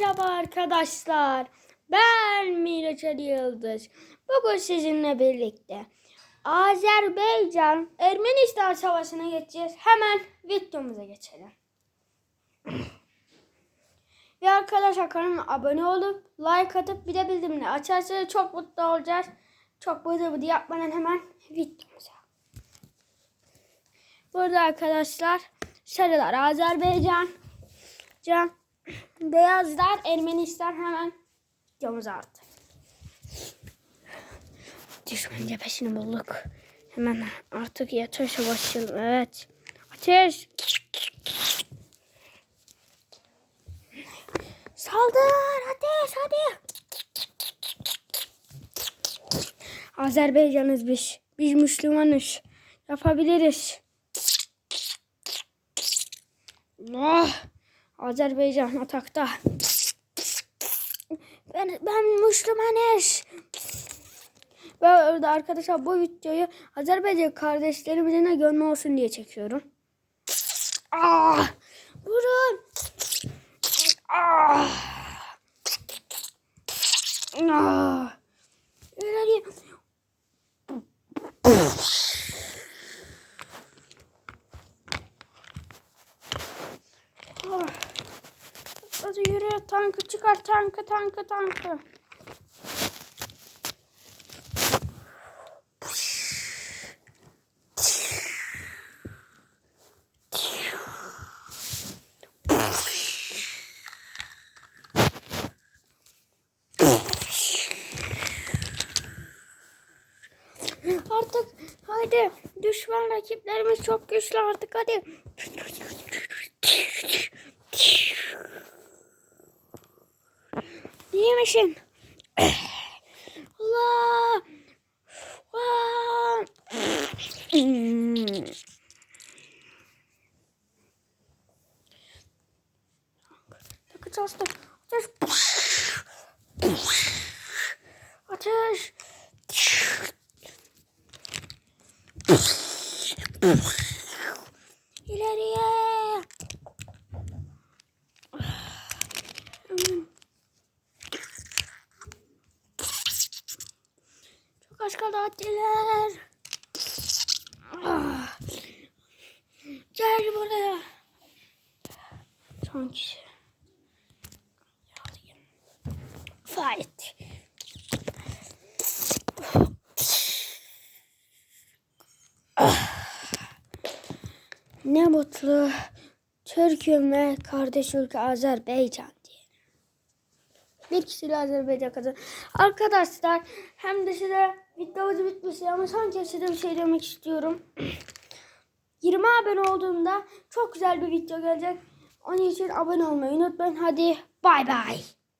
Merhaba arkadaşlar. Ben Miraç Ali Yıldız. Bugün sizinle birlikte Azerbaycan Ermenistan Savaşı'na geçeceğiz. Hemen videomuza geçelim. Ve arkadaşlar kanalıma abone olup like atıp bir de bildirimleri açarsanız çok mutlu olacağız. Çok bıdı bıdı yapmadan hemen videomuza. Burada arkadaşlar sarılar Azerbaycan, can, beyazlar Ermenistan hemen videomuza attı. Düşman cephesini bulduk. Hemen artık ateşe başlayalım. Evet. Ateş. Saldır ateş hadi. Azerbaycanız biz. Biz Müslümanız. Yapabiliriz. Allah. Azerbaycan atakta. Ben, ben Müslümanız. Ve orada arkadaşlar bu videoyu Azerbaycan kardeşlerimizine gönlü olsun diye çekiyorum. Ah! Vurun! Ah! Ah! İleri! Ah! Hadi yürü tankı çıkar tankı tankı tankı. Artık hadi düşman rakiplerimiz çok güçlü artık hadi. yemişim. Allah. Yakıt Watch this. Watch this. Kaldı Attiler. Ah. Gel buraya. Son kişi. Fight. Ne mutlu Türk'üm ve kardeş ülke Azerbaycan. Bir kişiyle Azerbaycan kazandı. Arkadaşlar hem de size videomuz bitmiş ama son kez size bir şey demek istiyorum. 20 abone olduğumda çok güzel bir video gelecek. Onun için abone olmayı unutmayın. Hadi bay bay.